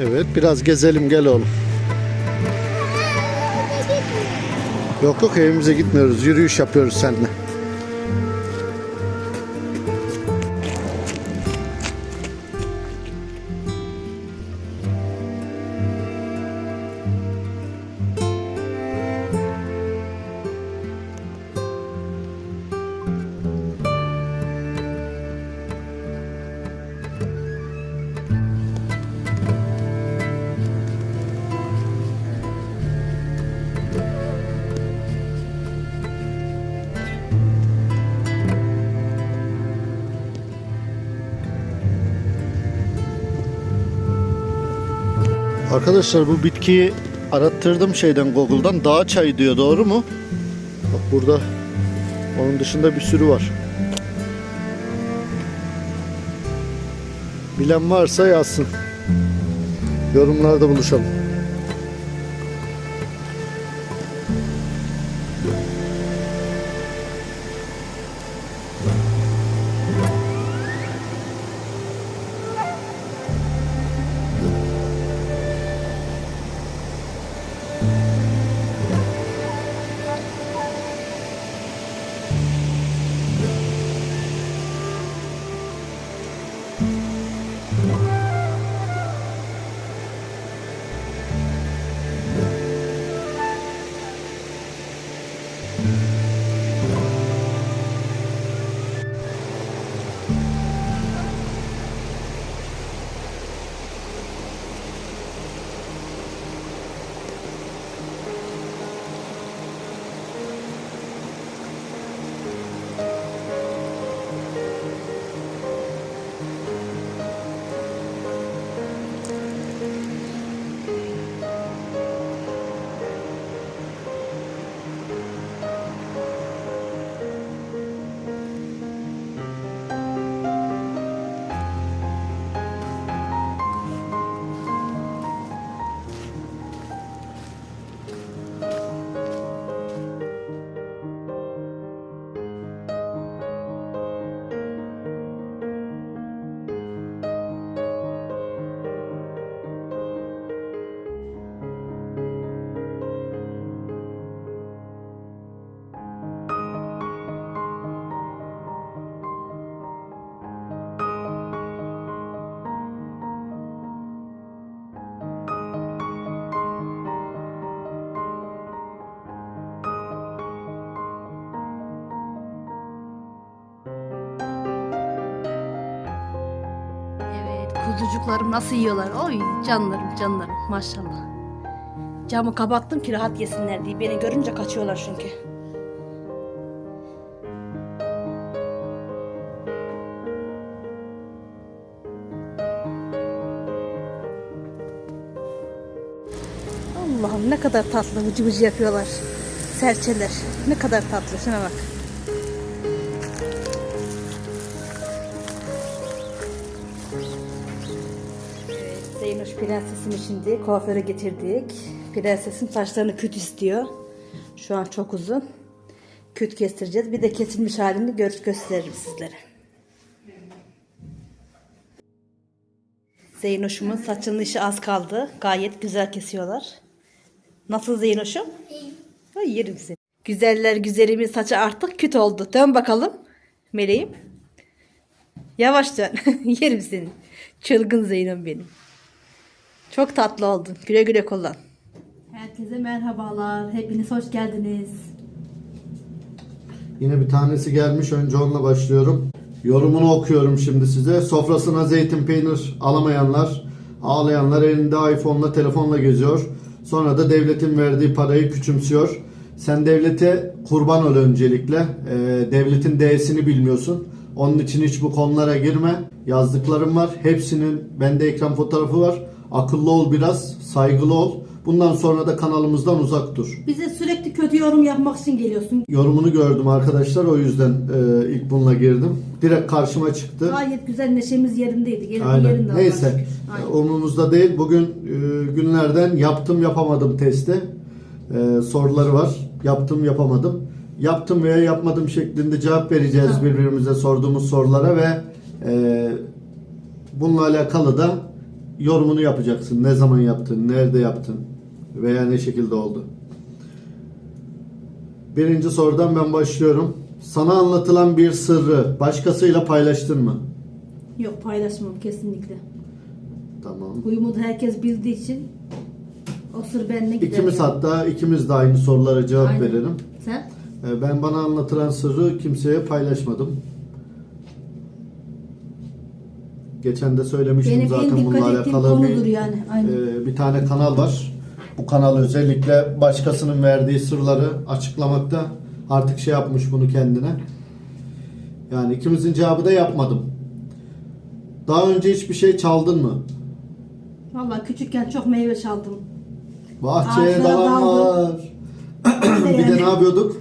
Evet biraz gezelim gel oğlum. Yok yok evimize gitmiyoruz. Yürüyüş yapıyoruz seninle. Arkadaşlar bu bitkiyi arattırdım şeyden Google'dan. Dağ çayı diyor doğru mu? Bak burada onun dışında bir sürü var. Bilen varsa yazsın. Yorumlarda buluşalım. Evet, kuzucuklarım nasıl yiyorlar? Oy canlarım canlarım maşallah. Camı kapattım ki rahat yesinler diye. Beni görünce kaçıyorlar çünkü. Allah'ım ne kadar tatlı vıcı vıcı yapıyorlar. Serçeler. Ne kadar tatlı. Şuna bak. Prensesimi şimdi kuaföre getirdik. Prensesin saçlarını küt istiyor. Şu an çok uzun. Küt kestireceğiz. Bir de kesilmiş halini gör gösteririm sizlere. Zeynoş'umun saçının işi az kaldı. Gayet güzel kesiyorlar. Nasıl Zeynoş'um? Ay yerim seni. Güzeller güzelimin saçı artık küt oldu. Dön bakalım. Meleğim. Yavaş dön. yerim seni. Çılgın Zeynep benim. Çok tatlı oldun. Güle güle kullan. Herkese merhabalar. Hepiniz hoş geldiniz. Yine bir tanesi gelmiş. Önce onunla başlıyorum. Yorumunu okuyorum şimdi size. Sofrasına zeytin peynir alamayanlar, ağlayanlar elinde iPhone'la telefonla geziyor. Sonra da devletin verdiği parayı küçümsüyor. Sen devlete kurban ol öncelikle. Ee, devletin değersini bilmiyorsun. Onun için hiç bu konulara girme. Yazdıklarım var. Hepsinin bende ekran fotoğrafı var. Akıllı ol biraz, saygılı ol. Bundan sonra da kanalımızdan uzak dur. Bize sürekli kötü yorum yapmak için geliyorsun. Yorumunu gördüm arkadaşlar. O yüzden e, ilk bununla girdim. Direkt karşıma çıktı. Gayet güzel neşemiz yerindeydi. Gelin Aynen. yerinde Allah'a Neyse. şükür. Aynen. Umurumuzda değil. Bugün e, günlerden yaptım yapamadım testi. E, soruları var. Yaptım yapamadım. Yaptım veya yapmadım şeklinde cevap vereceğiz Tamam. birbirimize sorduğumuz sorulara ve e, bununla alakalı da yorumunu yapacaksın. Ne zaman yaptın, nerede yaptın veya ne şekilde oldu. Birinci sorudan ben başlıyorum. Sana anlatılan bir sırrı başkasıyla paylaştın mı? Yok paylaşmam kesinlikle. Tamam. Huyumu da herkes bildiği için o sır benimle gider. İkimiz hatta ikimiz de aynı sorulara cevap Aynen. verelim. Sen? Ee, Ben bana anlatılan sırrı kimseye paylaşmadım. Geçen de söylemiştim Benim en zaten bununla dikkat ettiğim alakalı konudur bir, yani. Aynen. e, bir tane kanal var. Bu kanal özellikle başkasının verdiği sırları açıklamakta artık şey yapmış bunu kendine. Yani ikimizin cevabı da yapmadım. Daha önce hiçbir şey çaldın mı? Vallahi küçükken çok meyve çaldım. Bahçeye Ağaçlara dalan daldım. var. bir de ne yapıyorduk?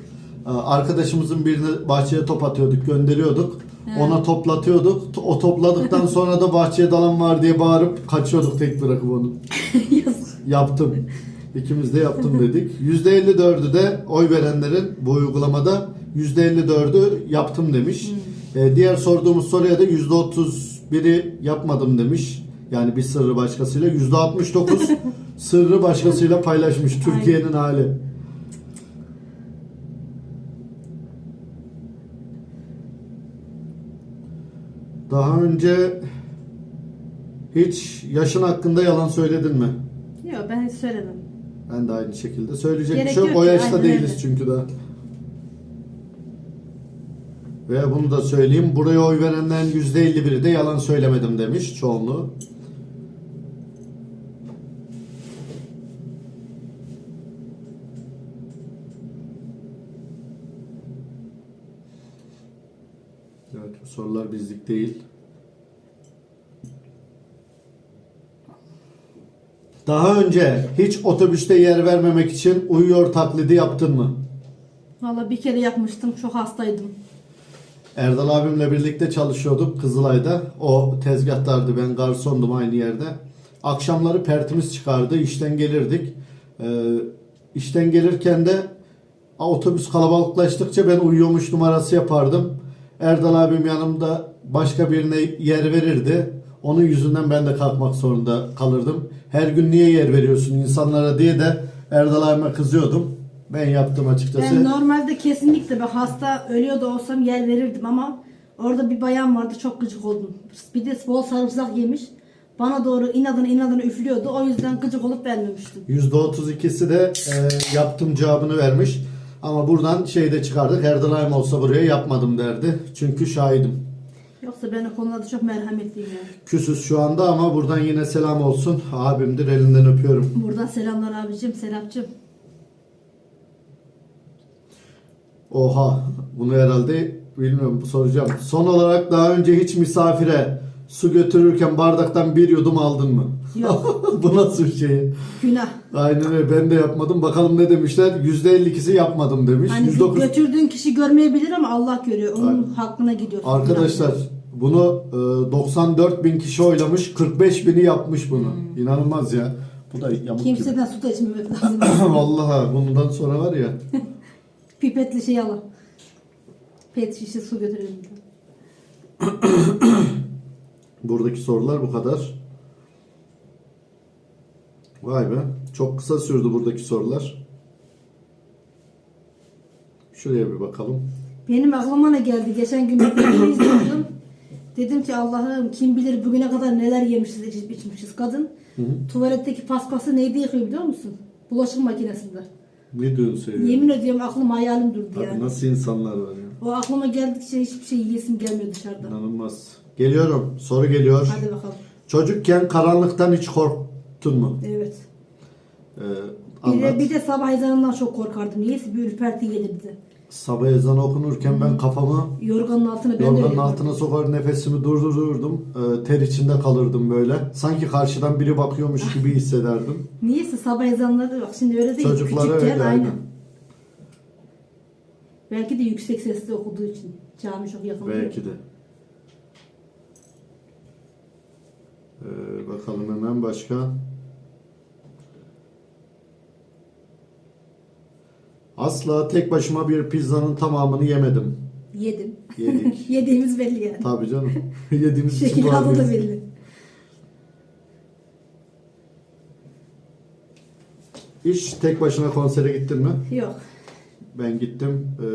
Ee, Arkadaşımızın birini bahçeye top atıyorduk, gönderiyorduk. He. Ona toplatıyorduk. To- O topladıktan sonra da bahçeye dalan var diye bağırıp kaçıyorduk tek bırakıp onu. Yaptım. İkimiz de yaptım dedik. %54'ü de oy verenlerin bu uygulamada %54'ü yaptım demiş. Ee, diğer sorduğumuz soruya da %31'i yapmadım demiş. Yani bir sırrı başkasıyla. %69 sırrı başkasıyla paylaşmış. Türkiye'nin hali. Daha önce hiç yaşın hakkında yalan söyledin mi? Yok ben hiç söylemem. Ben de aynı şekilde. Söyleyecek bir Gerek şey yok. yok O ki, yaşta aynen değiliz öyle. çünkü daha. Ve bunu da söyleyeyim. Buraya oy verenlerin %51'i de yalan söylemedim demiş çoğunluğu. Sorular bizlik değil. Daha önce hiç otobüste yer vermemek için uyuyor taklidi yaptın mı? Vallahi bir kere yapmıştım. Çok hastaydım. Erdal abimle birlikte çalışıyorduk Kızılay'da. O tezgahtaydı ben garsondum aynı yerde. Akşamları pertimiz çıkardı. işten gelirdik. Ee, işten gelirken de otobüs kalabalıklaştıkça ben uyuyormuş numarası yapardım. Erdal abim yanımda başka birine yer verirdi. Onun yüzünden ben de kalkmak zorunda kalırdım. Her gün niye yer veriyorsun insanlara diye de Erdal abime kızıyordum. Ben yaptım açıkçası. Ben normalde kesinlikle ben hasta ölüyor da olsam yer verirdim ama orada bir bayan vardı çok gıcık oldum. Bir de bol sarımsak yemiş. Bana doğru inadına inadına üflüyordu. O yüzden gıcık olup vermemiştim. %32'si de e, yaptım cevabını vermiş. Ama buradan şey de çıkardık. Erdal abim olsa buraya yapmadım derdi. Çünkü şahidim. Yoksa ben o konularda çok merhametliyim yani. Küsüz şu anda ama buradan yine selam olsun. Abimdir elinden öpüyorum. Buradan selamlar abicim, Serapcığım. Oha bunu herhalde bilmiyorum soracağım. Son olarak daha önce hiç misafire su götürürken bardaktan bir yudum aldın mı? Yok. Bu nasıl bir şey? Günah. Aynen öyle ben de yapmadım. Bakalım ne demişler? %52'si yapmadım demiş. Hani 109 götürdüğün kişi görmeyebilir ama Allah görüyor. Onun Aynen. hakkına gidiyor. Arkadaşlar bunu e, 94 bin kişi oylamış 45 bini yapmış bunu. İnanılmaz ya. Bu da yamuk Kimseden su da içmemek lazım. gibi. Vallahi bundan sonra var ya. Pipetli şey alın. Pet şişe su götürelim. Buradaki sorular bu kadar. Vay be. Çok kısa sürdü buradaki sorular. Şuraya bir bakalım. Benim aklıma ne geldi? Geçen gün bir video izliyordum. Dedim ki Allah'ım kim bilir bugüne kadar neler yemişiz, içip içmişiz. Kadın tuvaletteki paspası neydi yıkıyor biliyor musun? Bulaşık makinesinde. Ne diyorsun sen ya? Yemin ediyorum aklım hayalim durdu Abi yani. nasıl insanlar var ya? O aklıma geldikçe hiçbir şey yiyesim gelmiyor dışarıda. İnanılmaz. Geliyorum. Soru geliyor. Hadi bakalım. Çocukken karanlıktan hiç korktun mu? Evet. Ee, Bir de, anlat. bir de sabah ezanından çok korkardım. Niyeyse bir ürperti gelirdi. Sabah ezanı okunurken ben kafamı Yorganın altına ben de yorganın öyle altına sokar nefesimi durdururdum. Ee, ter içinde kalırdım böyle. Sanki karşıdan biri bakıyormuş gibi hissederdim. Niyeyse sabah ezanları bak şimdi öyle değil. Çocuklara Küçükken öyle aynen. aynen. Belki de yüksek sesle okuduğu için. Cami çok yakın. Belki de. Ee, bakalım hemen başka. Asla tek başıma bir pizzanın tamamını yemedim. Yedim. Yedik. Yediğimiz belli yani. Tabii canım. Yediğimiz için Şekil adı da belli. Hiç tek başına konsere gittin mi? Yok. Ben gittim. Ee,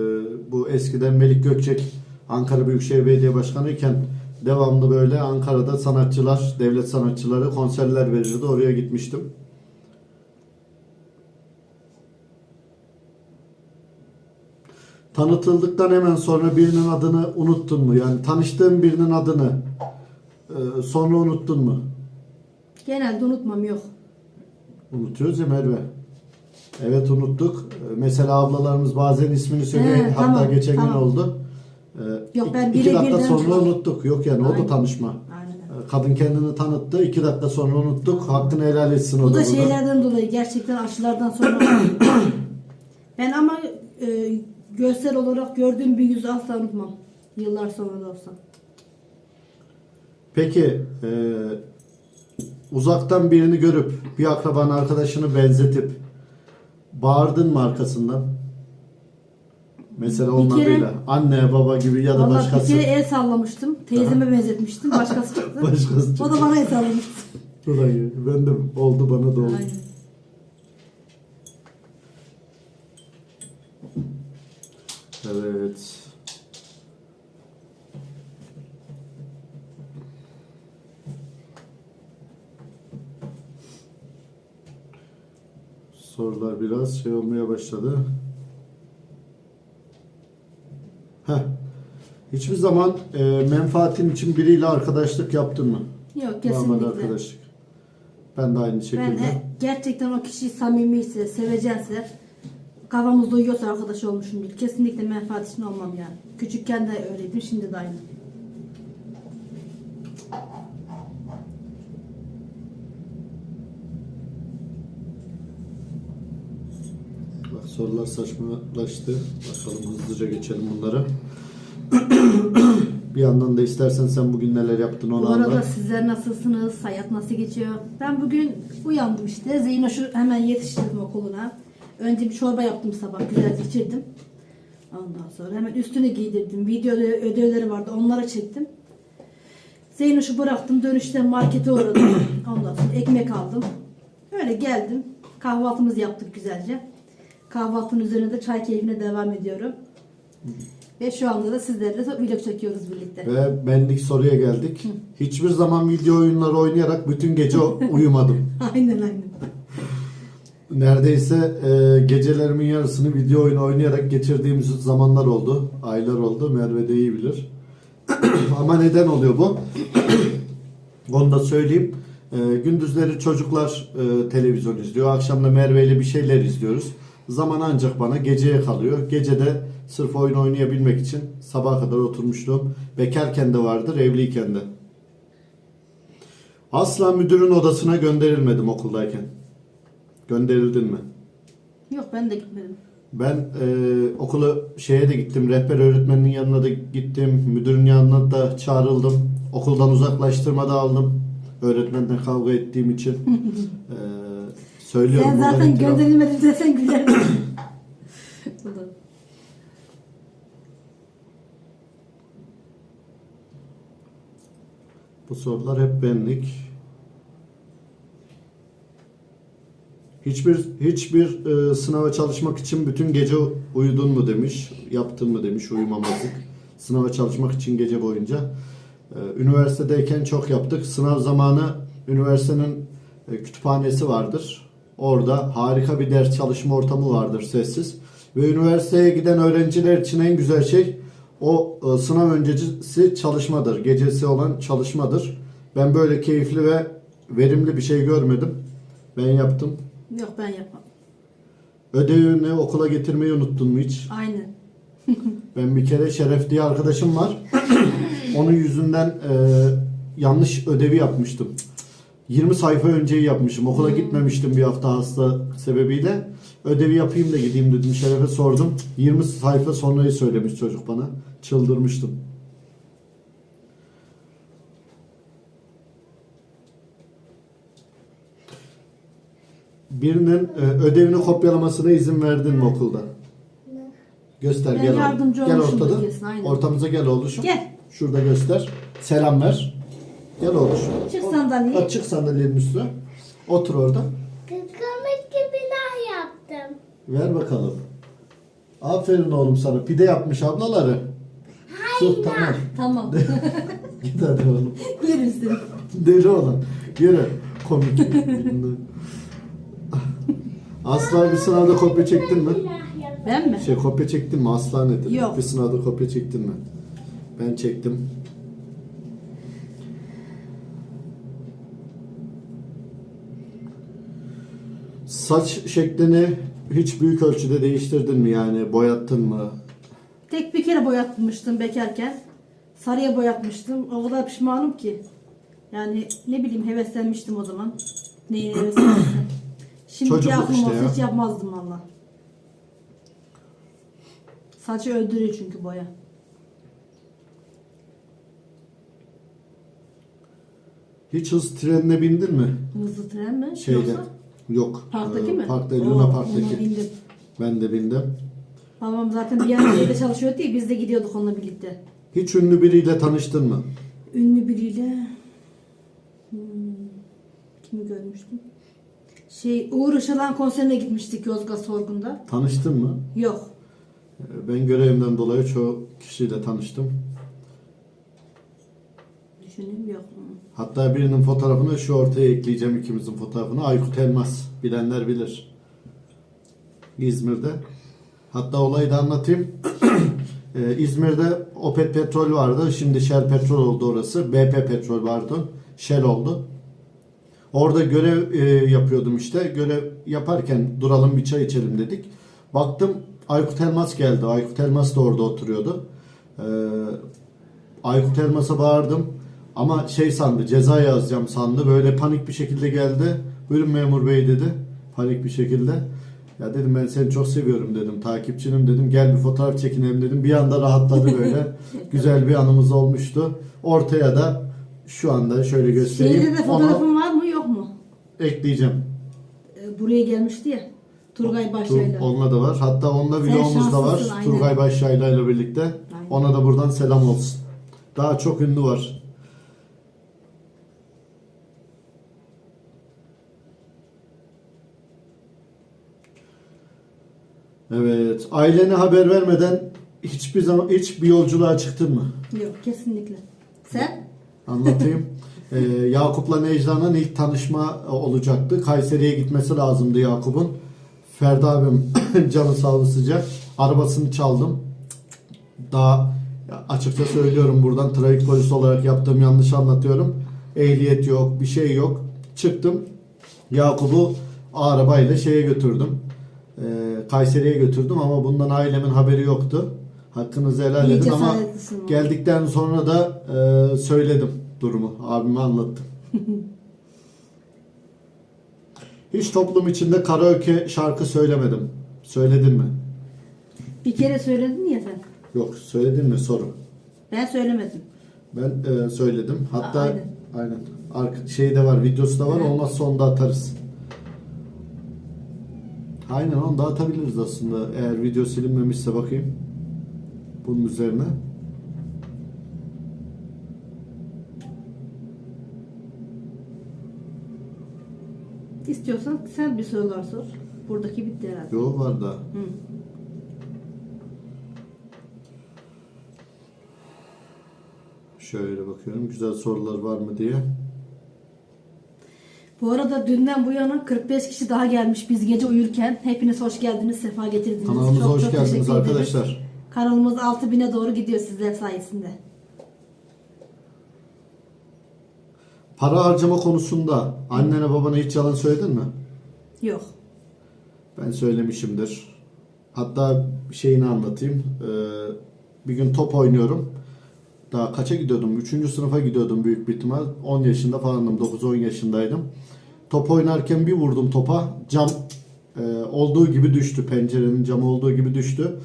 bu eskiden Melik Gökçek Ankara Büyükşehir Belediye Başkanı iken devamlı böyle Ankara'da sanatçılar, devlet sanatçıları konserler verirdi. Oraya gitmiştim. Tanıtıldıktan hemen sonra birinin adını unuttun mu? Yani tanıştığın birinin adını e, sonra unuttun mu? Genelde unutmam yok. Unutuyoruz ya Merve. Evet unuttuk. Ee, Mesela ablalarımız bazen ismini söylüyor. He, Hatta tamam, geçen gün tamam. oldu. Ee, Yok, ben iki dakika birden- sonra unuttuk. Yok yani o da Aynen. tanışma. Aynen. Ee, Kadın kendini tanıttı. iki dakika sonra unuttuk. Hakkını helal etsin o Bu da da burada. şeylerden dolayı gerçekten aşılardan sonra ben ama e, görsel olarak gördüğüm bir yüzü asla unutmam. Yıllar sonra da olsa. Peki e, uzaktan birini görüp bir akraban arkadaşını benzetip bağırdın mı arkasından? Mesela Bir onun kere- adıyla. Anne baba gibi ya da Vallahi bir başkası. kere el sallamıştım. Teyzeme benzetmiştim. Başkası çıktı. Başkası O da bana el sallamıştı. Ulan ya, ben de oldu bana da oldu. Aynen. Evet. Sorular biraz şey olmaya başladı. Heh. Hiçbir zaman e, menfaatin için biriyle arkadaşlık yaptın mı? Yok Normal kesinlikle. arkadaşlık. Ben de aynı şekilde. Ben e, gerçekten o kişi samimiyse, sevecense, kafamız uyuyorsa arkadaş olmuşumdur. Kesinlikle menfaat için olmam yani. Küçükken de öyleydim, şimdi de aynı. Bak sorular saçmalaştı. Bakalım hızlıca geçelim bunları. bir yandan da istersen sen bugün neler yaptın onu Bu arada anlat. sizler nasılsınız? Hayat nasıl geçiyor? Ben bugün uyandım işte. Zeynoş'u hemen yetiştirdim okuluna. Önce bir çorba yaptım sabah. Güzel içirdim. Ondan sonra hemen üstünü giydirdim. Video ödevleri vardı. Onları çektim. Zeynoş'u bıraktım. Dönüşte markete uğradım. Ondan sonra ekmek aldım. Öyle geldim. Kahvaltımızı yaptık güzelce. Kahvaltının üzerine de çay keyfine devam ediyorum. Ve şu anda da sizlerle vlog çekiyoruz birlikte. Ve benlik soruya geldik. Hiçbir zaman video oyunları oynayarak bütün gece uyumadım. aynen aynen. Neredeyse e, gecelerimin yarısını video oyunu oynayarak geçirdiğimiz zamanlar oldu. Aylar oldu. Merve de iyi bilir. Ama neden oluyor bu? Onu da söyleyeyim. E, gündüzleri çocuklar e, televizyon izliyor. Akşam da Merve ile bir şeyler izliyoruz. Zaman ancak bana geceye kalıyor. Gecede sırf oyun oynayabilmek için sabaha kadar oturmuştum. Bekarken de vardır, evliyken de. Asla müdürün odasına gönderilmedim okuldayken. Gönderildin mi? Yok ben de gitmedim. Ben e, okula şeye de gittim. Rehber öğretmenin yanına da gittim. Müdürün yanına da çağrıldım. Okuldan uzaklaştırma da aldım. Öğretmenle kavga ettiğim için. e, söylüyorum. Sen zaten gönderilmedin desen güler. Bu sorular hep benlik. Hiçbir hiçbir e, sınava çalışmak için bütün gece uyudun mu demiş, yaptın mı demiş uyumamazlık. Sınava çalışmak için gece boyunca. E, üniversitedeyken çok yaptık. Sınav zamanı üniversitenin e, kütüphanesi vardır. Orada harika bir ders çalışma ortamı vardır sessiz. Ve üniversiteye giden öğrenciler için en güzel şey o e, sınav öncesi çalışmadır. Gecesi olan çalışmadır. Ben böyle keyifli ve verimli bir şey görmedim. Ben yaptım. Yok ben yapmam. Ödevini okula getirmeyi unuttun mu hiç? Aynen. Ben bir kere Şeref diye arkadaşım var. Onun yüzünden e, yanlış ödevi yapmıştım. 20 sayfa önceyi yapmışım. Okula gitmemiştim bir hafta hasta sebebiyle. Ödevi yapayım da gideyim dedim. Şeref'e sordum. 20 sayfa sonrayı söylemiş çocuk bana. Çıldırmıştım. Birinin e, ödevini kopyalamasına izin verdin mi okulda? Göster Ben gel. oğlum. yardımcı gel ortada. kesin, aynen. Ortamıza gel oğluşum. Gel. Şurada göster. Selam ver. Gel oğluşum. Çık sandalyeye. Çık sandalyenin üstüne. Otur orada. Kıskamış gibi ne Ver bakalım. Aferin oğlum sana. Pide yapmış ablaları. Sus tamam. Tamam. Git hadi oğlum. Verirsin. Deli olan. Yürü. Komik. Asla bir sınavda kopya çektin mi? Ben mi? Şey kopya çektin mi? Asla nedir? Yok. Bir sınavda kopya çektin mi? Ben çektim. Saç şeklini hiç büyük ölçüde değiştirdin mi yani? Boyattın mı? Tek bir kere boyatmıştım bekarken. Sarıya boyatmıştım. O kadar pişmanım ki. Yani ne bileyim heveslenmiştim o zaman. Neyine heveslenmiştim. Şimdi Çocukluk aklım işte olsa ya. hiç yapmazdım valla. Saçı öldürüyor çünkü boya. Hiç hız trenine bindin mi? Hızlı tren mi? Şeyde. Yoksa Yok. parktaki Ee, mi? Parkta, Oo, Luna Park'taki. bindim. Ben de bindim. Babam zaten bir yerde çalışıyordu ya biz de gidiyorduk onunla birlikte. Hiç ünlü biriyle tanıştın mı? Ünlü biriyle hmm, kimi görmüştüm? Şey Uğur Işılan konserine gitmiştik Yozgat Sorgun'da. Tanıştın mı? Yok. Ee, Ben görevimden dolayı çoğu kişiyle tanıştım. Düşüneyim yok. Hatta birinin fotoğrafını şu ortaya ekleyeceğim ikimizin fotoğrafını. Aykut Elmas. Bilenler bilir. İzmir'de. Hatta olayı da anlatayım. Ee, İzmir'de Opet Petrol vardı. Şimdi Shell Petrol oldu orası. BP Petrol vardı. Shell oldu. Orada görev e, yapıyordum işte. Görev yaparken duralım bir çay içelim dedik. Baktım Aykut Elmas geldi. Aykut Elmas da orada oturuyordu. Ee, Aykut Elmas'a bağırdım. Ama şey sandı ceza yazacağım sandı. Böyle panik bir şekilde geldi. Buyurun memur bey dedi. Panik bir şekilde. Ya dedim ben seni çok seviyorum dedim. Takipçinim dedim. Gel bir fotoğraf çekinelim dedim. Bir anda rahatladı böyle. Güzel bir anımız olmuştu. Ortaya da şu anda şöyle göstereyim. Şeyde de Onu fotoğrafın var mı yok mu? Ekleyeceğim. Ee, buraya gelmişti ya. Turgay Tur, Başlayla. onunla da var. Hatta onunla videomuz da var. aynen. Turgay Başyayla ile birlikte. Aynen. Ona da buradan selam olsun. Daha çok ünlü var. Evet. Ailene haber vermeden hiçbir zaman hiç bir yolculuğa çıktın mı? Yok kesinlikle. Sen? Anlatayım. Ee, Yakup'la Necla'nın ilk tanışma olacaktı. Kayseri'ye gitmesi lazımdı Yakup'un. Ferdi abim canı sağlığı sıcak. Arabasını çaldım. Daha açıkça söylüyorum buradan trafik polisi olarak yaptığım yanlış anlatıyorum. Ehliyet yok, bir şey yok. Çıktım. Yakup'u arabayla şeye götürdüm. Ee, Kayseri'ye götürdüm ama bundan ailemin haberi yoktu. Hakkınızı helal edin ama geldikten sonra da e, söyledim durumu. Abime anlattım. Hiç toplum içinde karaoke şarkı söylemedim. Söyledin mi? Bir kere söyledin ya sen. Yok, söyledin mi soru. Ben söylemedim. Ben e, söyledim. Hatta Aa, aynen. aynen. Arka, şeyde var, videosu da var. Evet. Olmazsa onu da atarız. Aynen onu da atabiliriz aslında. Eğer video silinmemişse bakayım. Bunun üzerine. İstiyorsan sen bir sorular sor. Buradaki bitti herhalde. Yo var da. Hı. Şöyle bakıyorum. Güzel sorular var mı diye. Bu arada dünden bu yana 45 kişi daha gelmiş biz gece uyurken. Hepiniz hoş geldiniz, sefa getirdiniz. Kanalımıza Çok hoş çok geldiniz teşekkür ederiz. arkadaşlar. Kanalımız 6000'e doğru gidiyor sizler sayesinde. Para harcama konusunda annene babana hiç yalan söyledin mi? Yok. Ben söylemişimdir. Hatta şeyini anlatayım. Ee, bir gün top oynuyorum. Daha kaça gidiyordum? Üçüncü sınıfa gidiyordum büyük bir ihtimal. 10 yaşında falandım. 9-10 yaşındaydım. Top oynarken bir vurdum topa. Cam e, olduğu gibi düştü. Pencerenin camı olduğu gibi düştü.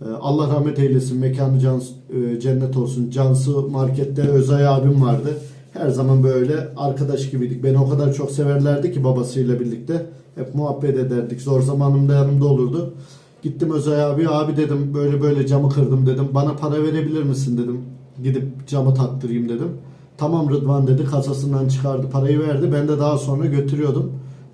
E, Allah rahmet eylesin. Mekanı can, e, cennet olsun. Cansu markette Özay abim vardı. Her zaman böyle arkadaş gibiydik. Beni o kadar çok severlerdi ki babasıyla birlikte. Hep muhabbet ederdik. Zor zamanımda yanımda olurdu. Gittim Özay abi. Abi dedim böyle böyle camı kırdım dedim. Bana para verebilir misin dedim. Gidip camı taktırayım dedim. Tamam Rıdvan dedi. Kasasından çıkardı parayı verdi. Ben de daha sonra götürüyordum.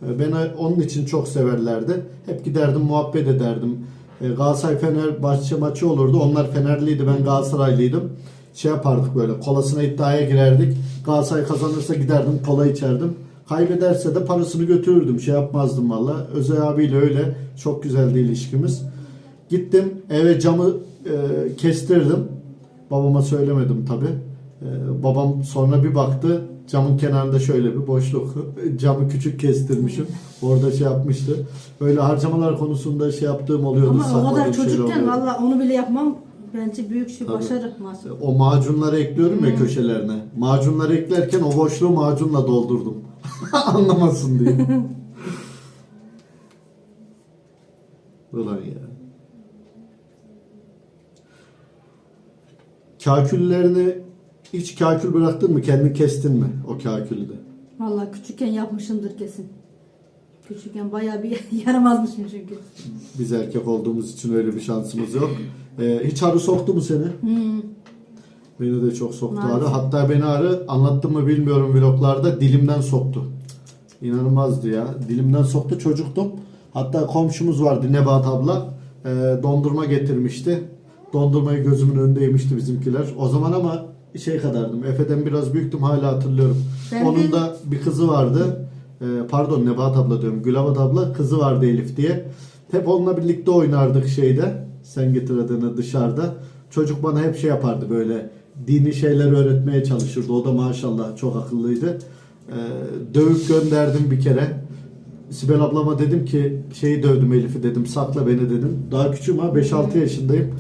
E, Beni onun için çok severlerdi. Hep giderdim muhabbet ederdim. E, Galatasaray Fenerbahçe maçı olurdu. Onlar Fenerliydi ben Galatasaraylıydım. Şey yapardık böyle kolasına iddiaya girerdik. Galatasaray kazanırsa giderdim kola içerdim. Kaybederse de parasını götürürdüm. Şey yapmazdım valla. Özay abiyle öyle. Çok güzeldi ilişkimiz. Gittim eve camı e, kestirdim. Babama söylemedim tabi. babam sonra bir baktı camın kenarında şöyle bir boşluk. Camı küçük kestirmişim. Orada şey yapmıştı. Böyle harcamalar konusunda şey yaptığım oluyordu. Ama o kadar çocukken valla onu bile yapmam bence büyük şey Tabii. başarı maşallah. O macunları ekliyorum ya köşelerine. Macunları eklerken o boşluğu macunla doldurdum. Anlamasın diye. Ulan ya. Kaküllerini hiç kakül bıraktın mı? Kendin kestin mi o kakülü de? Valla küçükken yapmışımdır kesin. Küçükken bayağı bir yaramazmışım çünkü. Biz erkek olduğumuz için öyle bir şansımız yok. Ee, hiç arı soktu mu seni? Hmm. Beni de çok soktu Maalesef. arı. Hatta beni arı anlattım mı bilmiyorum vloglarda dilimden soktu. İnanılmazdı ya. Dilimden soktu çocuktum. Hatta komşumuz vardı Nebahat abla. Ee, dondurma getirmişti. Dondurmayı gözümün önünde yemişti bizimkiler. O zaman ama şey kadardım. Efe'den biraz büyüktüm hala hatırlıyorum. Ben Onun de- da bir kızı vardı. Ee, pardon Nebahat abla diyorum. Gülavat abla kızı vardı Elif diye. Hep onunla birlikte oynardık şeyde. Sen getir adını dışarıda. Çocuk bana hep şey yapardı böyle dini şeyler öğretmeye çalışırdı. O da maşallah çok akıllıydı. Ee, dövüp gönderdim bir kere. Sibel ablama dedim ki şeyi dövdüm Elif'i dedim sakla beni dedim. Daha küçüğüm ha 5-6 yaşındayım.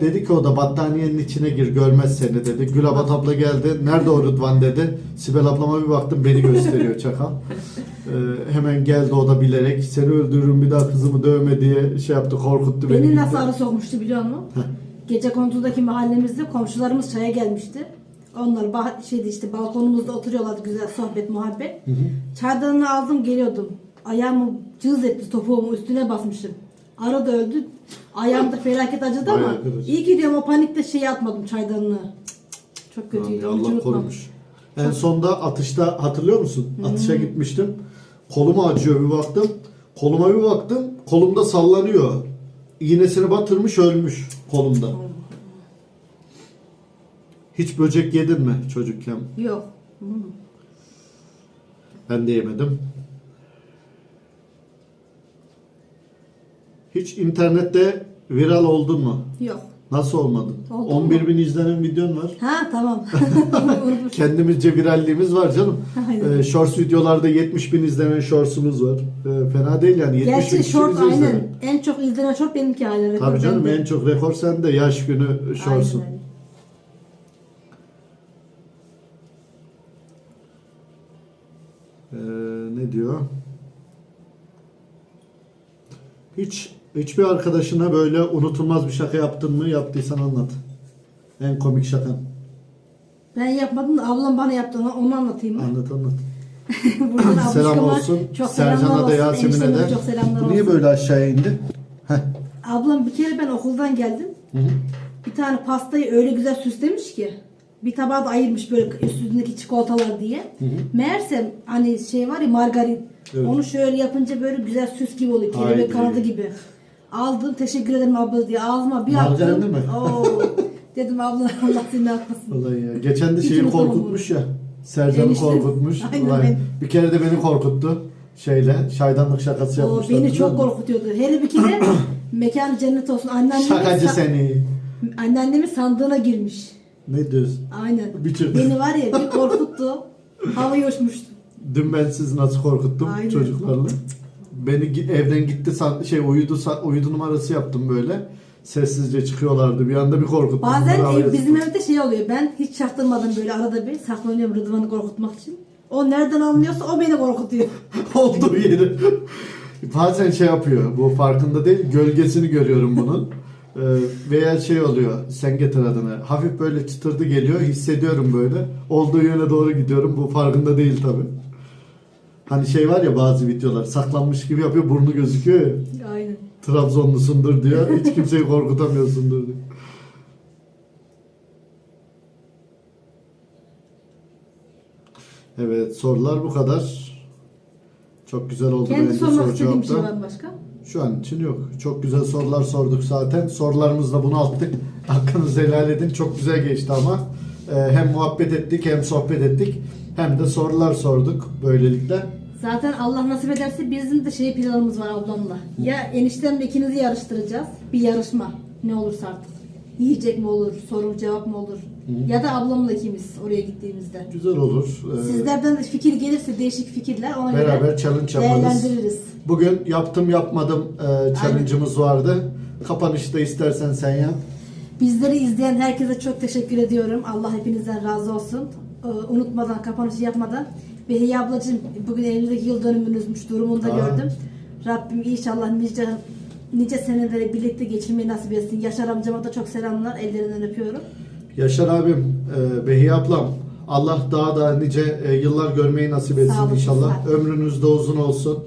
Dedi ki o da battaniyenin içine gir görmez seni dedi. Gülabat abla geldi. Nerede o Rıdvan dedi. Sibel ablama bir baktım beni gösteriyor çakal. Ee, hemen geldi o da bilerek. Seni öldürürüm bir daha kızımı dövme diye şey yaptı korkuttu beni. Beni nasıl gitti. arı sokmuştu biliyor musun? Gece konutudaki mahallemizde komşularımız çaya gelmişti. Onlar bah şeydi işte balkonumuzda oturuyorlardı güzel sohbet muhabbet. Çaydanını aldım geliyordum. Ayağımı cız etti topuğumu üstüne basmışım. Arı da öldü. Ayağımda felaket acıdı ama Bayağı kırıcı. iyi ki diyorum o panikte şey atmadım çaydanını. Çok kötüydü. hiç Allah unutmam. korumuş. En sonda atışta hatırlıyor musun? Atışa gitmiştim. Kolum acıyor bir baktım. Koluma bir baktım. Kolumda sallanıyor. İğnesini batırmış ölmüş kolumda. Hiç böcek yedin mi çocukken? Yok. Hı. Ben de yemedim. Hiç internette viral oldun mu? Yok. Nasıl olmadın? Oldum 11 bin izlenen videon var. Ha tamam. Kendimizce viralliğimiz var canım. Aynen. Ee, shorts videolarda 70 bin izlenen shortsumuz var. Ee, fena değil yani. 70 bin Gerçi kişi short aynen. En çok izlenen short benimki hala. Tabii canım Bende. en çok rekor sende. Yaş günü shorts'un. Aynen. Ee, ne diyor? Hiç hiçbir arkadaşına böyle unutulmaz bir şaka yaptın mı? Yaptıysan anlat. En komik şakan. Ben yapmadım da ablam bana yaptı onu, onu anlatayım mı? Anlat anlat. Buradan Selam olsun. Çok selamlar Sercan'a da olsun. Yasemin'e enişteme de. Çok selamlar Bu niye olsun. böyle aşağıya indi? Heh. Ablam bir kere ben okuldan geldim. Bir tane pastayı öyle güzel süslemiş ki. Bir tabağa da ayırmış böyle üstündeki çikolatalar diye. Meğerse hani şey var ya margarin. Evet. Onu şöyle yapınca böyle güzel süs gibi oluyor. Kelebek Haydi. kanadı gibi. Aldım teşekkür ederim abla diye ağzıma bir Margarin attım. mi? Oo. Dedim abla Allah seni atmasın. Ulan ya. Geçen de şeyi unutamam korkutmuş ya. Sercan'ı Enişte. korkutmuş. Aynen bir kere de beni korkuttu. Şeyle şaydanlık şakası O yapmışlar. beni çok korkutuyordu. Hele bir kere mekan cennet olsun. Anneannemin, Şakacı sa- seni. anneannemin sandığına girmiş. Ne diyorsun? Aynen. Çırpı. Beni var ya bir korkuttu. Havaya uçmuştu. Dün ben sizi nasıl korkuttum Aynen. çocuklarla. Beni evden gitti şey uyudu uyudu numarası yaptım böyle. Sessizce çıkıyorlardı. Bir anda bir korkuttum. Bazen ev, bizim evde şey oluyor. Ben hiç çaktırmadım böyle arada bir saklanıyorum Rıdvan'ı korkutmak için. O nereden anlıyorsa o beni korkutuyor. olduğu yeri. Bazen şey yapıyor. Bu farkında değil. Gölgesini görüyorum bunun. Ee, veya şey oluyor. Sen getir adını. Hafif böyle çıtırdı geliyor. Hissediyorum böyle. Olduğu yöne doğru gidiyorum. Bu farkında değil tabi. Hani şey var ya bazı videolar saklanmış gibi yapıyor burnu gözüküyor ya. Aynen. Trabzonlusundur diyor. Hiç kimseyi korkutamıyorsundur diyor. Evet sorular bu kadar. Çok güzel oldu Kendi bence sormak soru istediğim bir şey cevapta. var mı başka? Şu an için yok. Çok güzel sorular sorduk zaten. Sorularımızla bunu attık. Hakkınızı helal edin. Çok güzel geçti ama. Ee, hem muhabbet ettik hem sohbet ettik. Hem de sorular sorduk böylelikle. Zaten Allah nasip ederse bizim de şey planımız var ablamla. Ya eniştemle ikinizi yarıştıracağız. Bir yarışma. Ne olursa artık. Yiyecek mi olur, soru cevap mı olur? Ya da ablamla ikimiz oraya gittiğimizde. Güzel olur. Ee, Sizlerden de fikir gelirse değişik fikirler ona Beraber göre challenge yaparız. değerlendiririz. Bugün yaptım yapmadım e, challenge'ımız vardı. Kapanışta istersen sen yap. Bizleri izleyen herkese çok teşekkür ediyorum. Allah hepinizden razı olsun. Ee, unutmadan, kapanışı yapmadan. Behiye ablacığım bugün evlilik yıl dönümünüzmüş durumunu da Aa. gördüm. Rabbim inşallah nice nice seneleri birlikte geçirmeyi nasip etsin. Yaşar amcama da çok selamlar. Ellerinden öpüyorum. Yaşar abim, e, Behiye ablam. Allah daha da nice e, yıllar görmeyi nasip etsin Sağ inşallah. sağ. Ömrünüz de uzun olsun.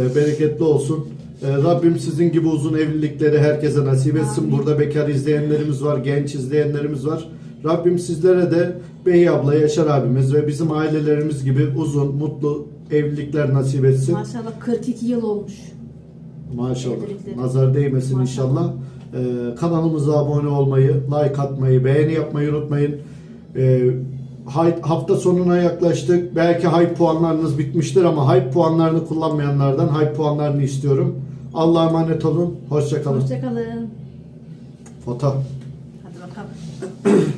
e, bereketli olsun. E, Rabbim sizin gibi uzun evlilikleri herkese nasip etsin. Amin. Burada bekar izleyenlerimiz var, genç izleyenlerimiz var. Rabbim sizlere de Behiye abla, Yaşar abimiz ve bizim ailelerimiz gibi uzun, mutlu evlilikler nasip etsin. Maşallah 42 yıl olmuş. Maşallah. Evlilikleri. Nazar değmesin Maşallah. inşallah. Ee, kanalımıza abone olmayı, like atmayı, beğeni yapmayı unutmayın. Ee, hafta sonuna yaklaştık. Belki hype puanlarınız bitmiştir ama hype puanlarını kullanmayanlardan hype puanlarını istiyorum. Allah'a emanet olun. Hoşçakalın. Hoşçakalın. Foto. Hadi bakalım.